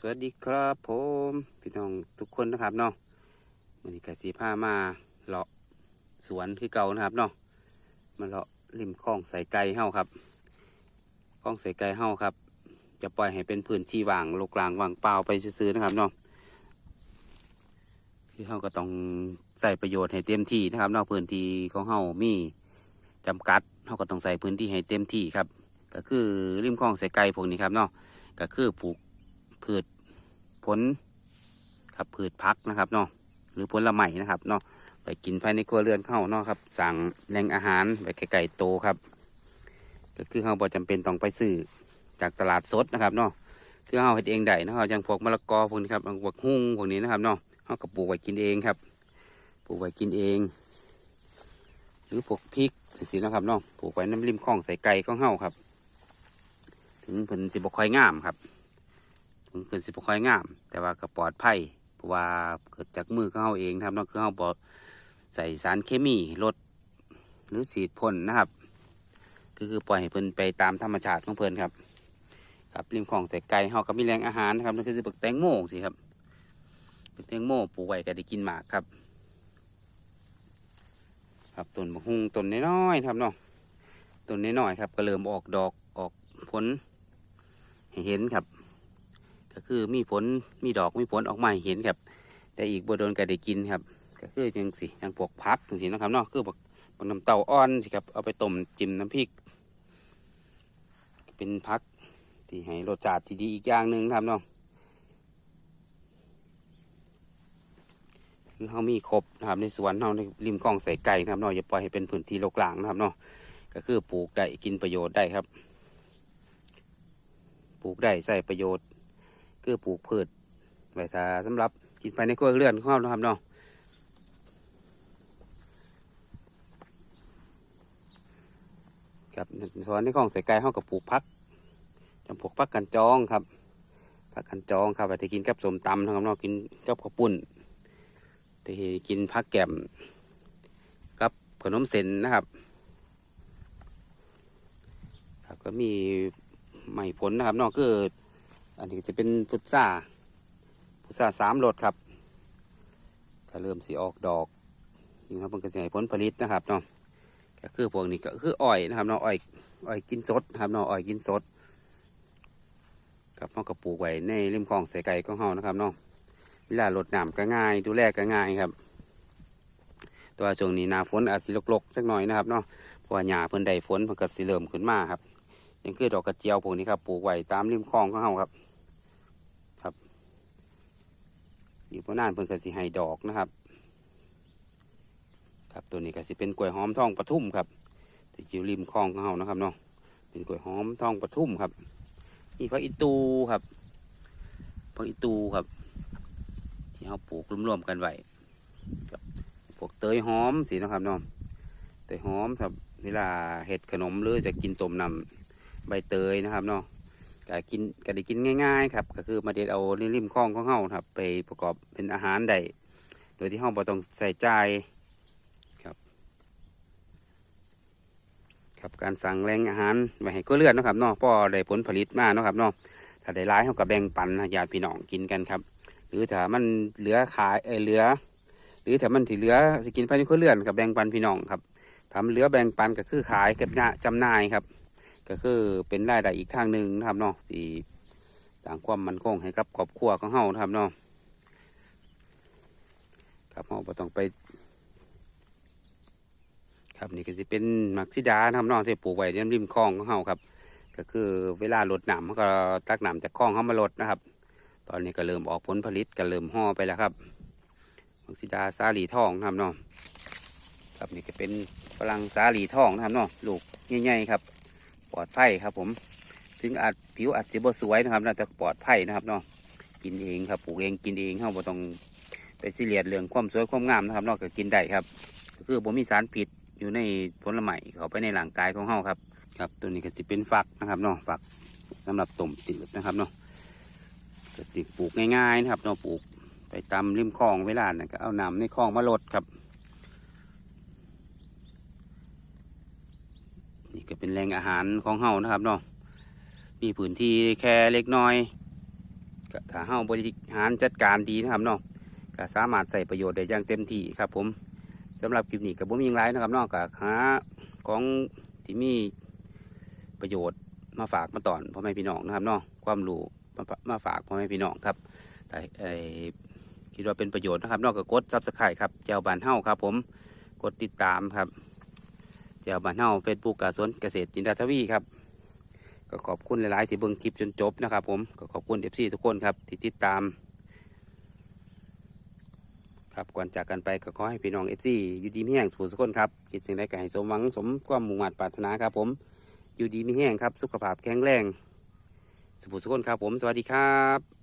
สวัสดีครับผมพี่น้องทุกคนนะครับเนาะวันนี้กสีผ้ามาเลาะสวนคือเก่านะครับเนาะมาเลาะริมคลองใส่ไก่เฮาครับคลองใส่ไก่เฮาครับ จะปล่อยให้เป็นพื้นที่ว่างโลกลางว่างเปล่าไปซื้อๆนะครับเนาะที่เฮาก็ต้องใส่ประโยชน์ให้เต็มที่นะครับเนอกพื้นที่ของเฮามีจำกัดเฮาก็ต้องใส่พื้นที่ให้เต็มที่ครับ ก็คือริมคลองใส่ไก่พวกนี้ครับเนาะก็คือปลูก พืชผลครับพืชพักนะครับเนาะหรือผลไม้นะครับเนาะไปกินภายในครัวเรือนเข้าเนาะครับสั่งแหล่งอาหารไปไก่โตครับ ก็คือเราบ่จำเป็นต้องไปซื้อจากตลาดสดนะครับเนาะคือเราเฮ็ดเองได้นะครับอย่างพวกมะละกอพวกนี้ครับพวกหุ้งพวกนี้นะครับเนาะเราก็ปลูกไว้กินเองครับปลูกไว้กินเอง หรือพวกพริกสินะครับเนาะปลูกไว้น้ำริมคลองใส่ไก่ของเฮาครับ ถึงเพิ่นสิบ่ค่อยงามครับ ถึงเกินสิบค่อยงาม แต่ว่าก็ปลอดภัยเพราะว่าเกิดจากมือของเขาเองครับเนอกคือเขาบอใส่สารเคมีลดหรือฉีดพ่นนะครับก็คือปล่อยให้เพิ่นไปตามธรรมชาติของเพิ่นครับ ครับริมคลองใส่ไก่เขาก็มีแหล่งอาหารนะครับนั่นคือสิบักแตงโมสิครับบักแตงโมปลูกไว้ก็ได้กินหมากครับ ครับต้นบักฮุงต้นน้อยๆครับเนาะต้นน้อยๆครับ ก็เริ่มออกดอกออกผลเห็นครับ ก็คือมีผลมีดอกมีผลออกมาเห็นครับ แต่อีกบัวโดนก็ได้กินครับ ก็คือจังสิยังพวกพักจังสินะครับเนาะคือบักบักน้ำเต้าอ่อนสิครับเอาไปต้มจิ้มน้ำพริก เป็นพักที่ให้รสชาติที่ดีอีกอย่างหนึ่งนะครับเนาะคือเขามีครบนะครับในสวนเขาในริมคลองใส่ไก่นะครับเนาะอย่าปล่อยให้เป็นพื้นที่รกร้างนะครับเนาะก็คือปลูกได้กินประโยชน์ได้ครับ ปลูกได้ใส่ประโยชน์ คือปลูกพืชไว้ถ้าสำหรับกินไปในครัวเรือนของเรานะครับเนาะครับส่วนในของใส่ไก่ห้องกับปลูกพักจำพวกพักกันจองครับพักกันจองครับไปกินกับสมตำนะครับเนาะกินกับข้าวปุ้นไปกินพักแก้มกับขนมเส้นนะครับครับก็มีไม้ผลนะครับเนาะคือ อันนี้จะเป็นพุทราพุทราสามรสครับก็เริ่มสีออกดอกนี่ครับมันก็จะให้ผลผลิตนะครับเนาะก็คือพวกนี้ก็คืออ้อยนะครับเนาะอ้อยอ้อยกินสดนะครับเนาะอ้อยกินสดครับเราก็ปลูกไว้ในริมคลองใส่ไก่ของเฮานะครับเนาะเวลาลดน้ำก็ง่าย ดูแลก็ง่ายครับแตัวาช่วงนี้นาฝนอาจสิลกๆสักหน่อยนะครับเนาะเพราะว่าหญ้าเพิ่นได้ฝนเพิ่นก็สิเริ่มขึ้นมาครับยังคือดอกกระเจียวพวกนี้ครับปลูกไว้ตามริมคลองของเฮาครับ อยู่พนานเพิ่นก็สิให้ดอกนะครับ ครับตัวนี้ก็สิเป็นกล้วยหอมทองปทุมครับที่อยู่ริมคลองของเฮานะครับเนาะเป็นกล้วยหอมทองปทุมครับนี่พักอีตูครับพักอีตูครับ ที่เฮาปลูกรวมๆกันไว้ครับพวกเตยหอมสินะครับเนาะเตยหอมครับเวลาเห็ดขนมหรือจะกินต้มน้ำใบเตยนะครับเนาะ ก็กินก็ได้กินง่ายๆครับก็คือมาเด็ดเอาในริมคลองของเฮาครับ ไปประกอบเป็นอาหารได้โดยที่เฮาบ่ต้องใส่ใจครับ ครับการสั่งแรงอาหารไว้ให้ก็เลือดนะครับเนาะพ่อได้ผลผลิตมาเนาะครับเนาะถ้าได้ร้ายเฮาก็แบ่งปันญาติพี่น้องกินกันครับ หรือถ้ามันเหลือขายเออเหลือ หรือถ้ามันที่เหลือสิกินภายในครัวเรือนกับแบ่งปันพี่น้องครับทำเหลือแบ่งปันก็คือขายกับจำหน่ายครับ ก็คือเป็นรายได้อีกทางหนึ่งนะครับเนาะที่สร้างความมั่นคงให้กับครอบครัวของเฮานะครับเนาะครับเฮาบ่ต้องไป ครับนี่ก็สิเป็นมักซิดานะครับเนาะที่ปลูกไว้ในริมคลองของเฮาครับ ก็คือเวลาลดน้ำมันก็ตักน้ำจากคลองเข้ามาลดนะครับ ตอนนี้ก็เริ่มออกผลผลิตก็เริ่มห่อไปแล้วครับมักซิดาสาลีทองนะครับเนาะครับนี่ก็เป็นฝรั่งสาลีทองนะครับเนาะลูกใหญ่ๆครับ ปลอดภัยครับ ผม ถึงอาจผิวอาจจะบ่สวยนะครับน่าจะปลอดภัยนะครับเนาะกินเองครับปลูกเองกินเองเขาบ่ต้องไปซีเรียสเรื่องความสวยความงามนะครับนอกจากกินได้ครับก็คือบ่มีสารพิษอยู่ในผลไม้เข้าไปในร่างกายของเฮาครับ ครับตัวนี้ก็สิเป็นฝักนะครับเนาะฝักสำหรับต้มจืดนะครับเนาะก็สิปลูกง่ายๆนะครับเนาะปลูกไปตามริมคลองเวลานะก็เอาน้ำในคลองมาลดครับ ก็เป็นแหล่งอาหารของเฮานะครับเนาะมีพื้นที่แค่เล็กน้อยก็ถ้าเฮาบริหารจัดการดีนะครับเนาะก็สามารถใส่ประโยชน์ได้อย่างเต็มที่ครับผมสำหรับคลิปนี้ก็บ่มีหยังไรนะครับเนาะก็หาของที่มีประโยชน์มาฝากมาตอนพ่อแม่พี่น้องนะครับเนาะความรู้มามาฝากพ่อแม่พี่น้องครับ แต่ไอคิดว่าเป็นประโยชน์นะครับเนอกจากกดซับสไครต์ครับแจวบานเฮ้าครับ ผมกดติดตามครับ แจวบ้านเฮาเฟซบุ๊กกาสวนเกษตรจินดาทวีครับ ก็ขอบคุณหลาย ๆ ที่เบิ่งคลิปจนจบนะครับ ผมก็ขอบคุณเอฟซีทุกคนครับที่ติดตาม ครับก่อนจากกันไปก็ขอให้พี่น้องเอฟซีอยู่ดีมีแห้งสู่สุขคนครับคิดสิ่งใดก็ให้สมหวังสมความมุ่งมั่นปรารถนาครับ ผมอยู่ดีมีแห้งครับ สุขภาพแข็งแรงสุขสุขคนครับ ผมสวัสดีครับ